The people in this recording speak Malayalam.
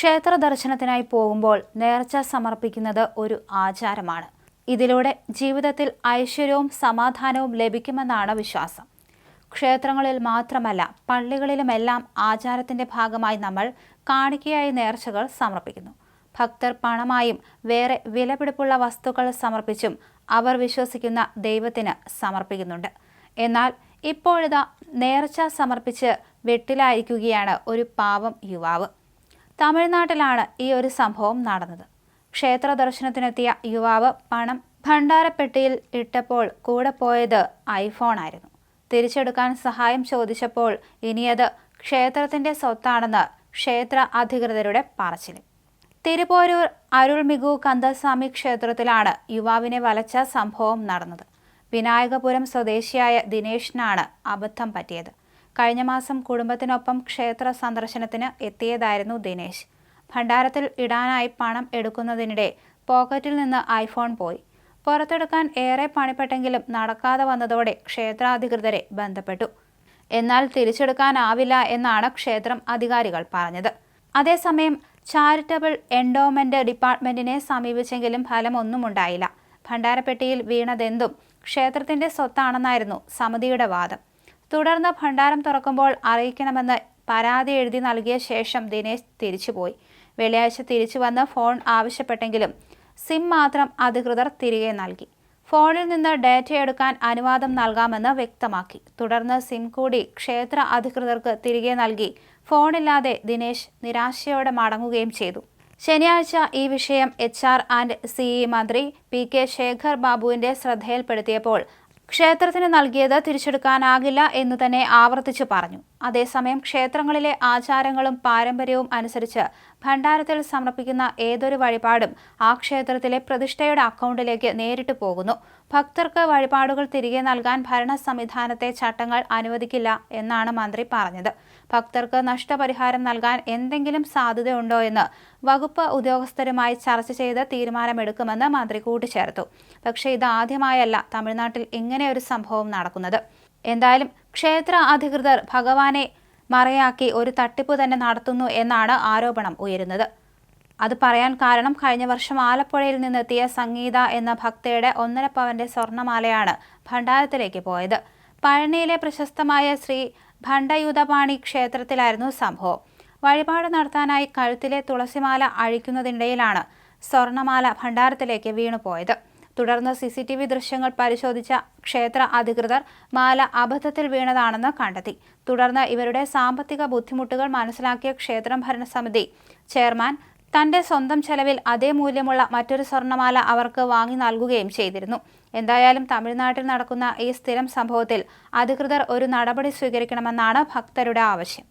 ക്ഷേത്ര ദർശനത്തിനായി പോകുമ്പോൾ നേർച്ച സമർപ്പിക്കുന്നത് ഒരു ആചാരമാണ്. ഇതിലൂടെ ജീവിതത്തിൽ ഐശ്വര്യവും സമാധാനവും ലഭിക്കുമെന്നാണ് വിശ്വാസം. ക്ഷേത്രങ്ങളിൽ മാത്രമല്ല പള്ളികളിലുമെല്ലാം ആചാരത്തിന്റെ ഭാഗമായി നമ്മൾ കാണിക്കയായി നേർച്ചകൾ സമർപ്പിക്കുന്നു. ഭക്തർ പണമായും വേറെ വിലപിടിപ്പുള്ള വസ്തുക്കൾ സമർപ്പിച്ചും അവർ വിശ്വസിക്കുന്ന ദൈവത്തിന് സമർപ്പിക്കുന്നുണ്ട്. എന്നാൽ ഇപ്പോഴിതാ നേർച്ച സമർപ്പിച്ച് വെട്ടിലായിരിക്കുകയാണ് ഒരു പാവം യുവാവ്. തമിഴ്നാട്ടിലാണ് ഈ ഒരു സംഭവം നടന്നത്. ക്ഷേത്ര ദർശനത്തിനെത്തിയ യുവാവ് പണം ഭണ്ഡാരപ്പെട്ടിയിൽ ഇട്ടപ്പോൾ കൂടെ പോയത് ഐഫോണായിരുന്നു തിരിച്ചെടുക്കാൻ സഹായം ചോദിച്ചപ്പോൾ ഇനിയത് ക്ഷേത്രത്തിന്റെ സ്വത്താണെന്ന് ക്ഷേത്ര അധികൃതരുടെ പറച്ചിൽ തിരുപോരൂർ അരുൾമികു കന്ദസ്വാമി ക്ഷേത്രത്തിലാണ് യുവാവിനെ വലച്ച സംഭവം നടന്നത്. വിനായകപുരം സ്വദേശിയായ ദിനേഷിനാണ് അബദ്ധം പറ്റിയത്. കഴിഞ്ഞ മാസം കുടുംബത്തിനൊപ്പം ക്ഷേത്ര സന്ദർശനത്തിന് എത്തിയതായിരുന്നു ദിനേശ്. ഭണ്ഡാരത്തിൽ ഇടാനായി പണം എടുക്കുന്നതിനിടെ പോക്കറ്റിൽ നിന്ന് ഐഫോൺ പോയി. പുറത്തെടുക്കാൻ ഏറെ പണിപ്പെട്ടെങ്കിലും നടക്കാതെ വന്നതോടെ ക്ഷേത്രാധികൃതരെ ബന്ധപ്പെട്ടു. എന്നാൽ തിരിച്ചെടുക്കാനാവില്ല എന്നാണ് ക്ഷേത്രം അധികാരികൾ പറഞ്ഞത്. അതേസമയം ചാരിറ്റബിൾ എൻഡോമെന്റ് ഡിപ്പാർട്ട്മെന്റിനെ സമീപിച്ചെങ്കിലും ഫലമൊന്നും ഉണ്ടായില്ല ഭണ്ഡാരപ്പെട്ടിയിൽ വീണതെന്തും ക്ഷേത്രത്തിന്റെ സ്വത്താണെന്നായിരുന്നു സമിതിയുടെ വാദം. തുടർന്ന് ഭണ്ഡാരം തുറക്കുമ്പോൾ അറിയിക്കണമെന്ന് പരാതി എഴുതി നൽകിയ ശേഷം ദിനേശ് തിരിച്ചുപോയി. വെള്ളിയാഴ്ച തിരിച്ചു വന്ന് ഫോൺ ആവശ്യപ്പെട്ടെങ്കിലും സിം മാത്രം അധികൃതർ തിരികെ നൽകി. ഫോണിൽ നിന്ന് ഡാറ്റ എടുക്കാൻ അനുവാദം നൽകാമെന്ന് വ്യക്തമാക്കി. തുടർന്ന് സിം കൂടി ക്ഷേത്ര അധികൃതർക്ക് തിരികെ നൽകി. ഫോണില്ലാതെ ദിനേശ് നിരാശയോടെ മടങ്ങുകയും ചെയ്തു. ശനിയാഴ്ച ഈ വിഷയം എച്ച് ആർ ആൻഡ് സിഇ മന്ത്രി പി കെ ശേഖർ ബാബുവിന്റെ ശ്രദ്ധയിൽപ്പെടുത്തിയപ്പോൾ ക്ഷേത്രത്തിന് നൽകിയത് തിരിച്ചെടുക്കാനാകില്ല എന്നു തന്നെ ആവർത്തിച്ചു പറഞ്ഞു അതേസമയം ക്ഷേത്രങ്ങളിലെ ആചാരങ്ങളും പാരമ്പര്യവും അനുസരിച്ച് ഭണ്ഡാരത്തിൽ സമർപ്പിക്കുന്ന ഏതൊരു വഴിപാടും ആ ക്ഷേത്രത്തിലെ പ്രതിഷ്ഠയുടെ അക്കൗണ്ടിലേക്ക് നേരിട്ട് പോകുന്നു. ഭക്തർക്ക് വഴിപാടുകൾ തിരികെ നൽകാൻ ഭരണ സംവിധാനത്തെ ചട്ടങ്ങൾ അനുവദിക്കില്ല എന്നാണ് മന്ത്രി പറഞ്ഞത്. ഭക്തർക്ക് നഷ്ടപരിഹാരം നൽകാൻ എന്തെങ്കിലും സാധ്യതയുണ്ടോ എന്ന് വകുപ്പ് ഉദ്യോഗസ്ഥരുമായി ചർച്ച ചെയ്ത് തീരുമാനമെടുക്കുമെന്ന് മന്ത്രി കൂട്ടിച്ചേർത്തു. പക്ഷേ ഇത് ആദ്യമായല്ല തമിഴ്നാട്ടിൽ ഇങ്ങനെ ഒരു സംഭവം നടക്കുന്നത്. എന്തായാലും ക്ഷേത്ര അധികൃതർ ഭഗവാനെ മറയാക്കി ഒരു തട്ടിപ്പ് തന്നെ നടത്തുന്നു എന്നാണ് ആരോപണം ഉയരുന്നത്. അത് പറയാൻ കാരണം കഴിഞ്ഞ വർഷം ആലപ്പുഴയിൽ നിന്നെത്തിയ സംഗീത എന്ന ഭക്തയുടെ ഒന്നര പവന്റെ സ്വർണമാലയാണ് ഭണ്ഡാരത്തിലേക്ക് പോയത്. പഴനിയിലെ പ്രശസ്തമായ ശ്രീ ഭണ്ഡയുധപാണി ക്ഷേത്രത്തിലായിരുന്നു സംഭവം. വഴിപാട് നടത്താനായി കഴുത്തിലെ തുളസിമാല അഴിക്കുന്നതിനിടയിലാണ് സ്വർണമാല ഭണ്ഡാരത്തിലേക്ക് വീണുപോയത്. തുടർന്ന് സി സി ടി വി ദൃശ്യങ്ങൾ പരിശോധിച്ച ക്ഷേത്ര അധികൃതർ മാല അബദ്ധത്തിൽ വീണതാണെന്ന് കണ്ടെത്തി. തുടർന്ന് ഇവരുടെ സാമ്പത്തിക ബുദ്ധിമുട്ടുകൾ മനസ്സിലാക്കിയ ക്ഷേത്രം ഭരണസമിതി ചെയർമാൻ തന്റെ സ്വന്തം ചെലവിൽ അതേ മൂല്യമുള്ള മറ്റൊരു സ്വർണമാല അവർക്ക് വാങ്ങി നൽകുകയും ചെയ്തിരുന്നു. എന്തായാലും തമിഴ്നാട്ടിൽ നടക്കുന്ന ഈ സ്ഥിരം സംഭവത്തിൽ അധികൃതർ ഒരു നടപടി സ്വീകരിക്കണമെന്നാണ് ഭക്തരുടെ ആവശ്യം.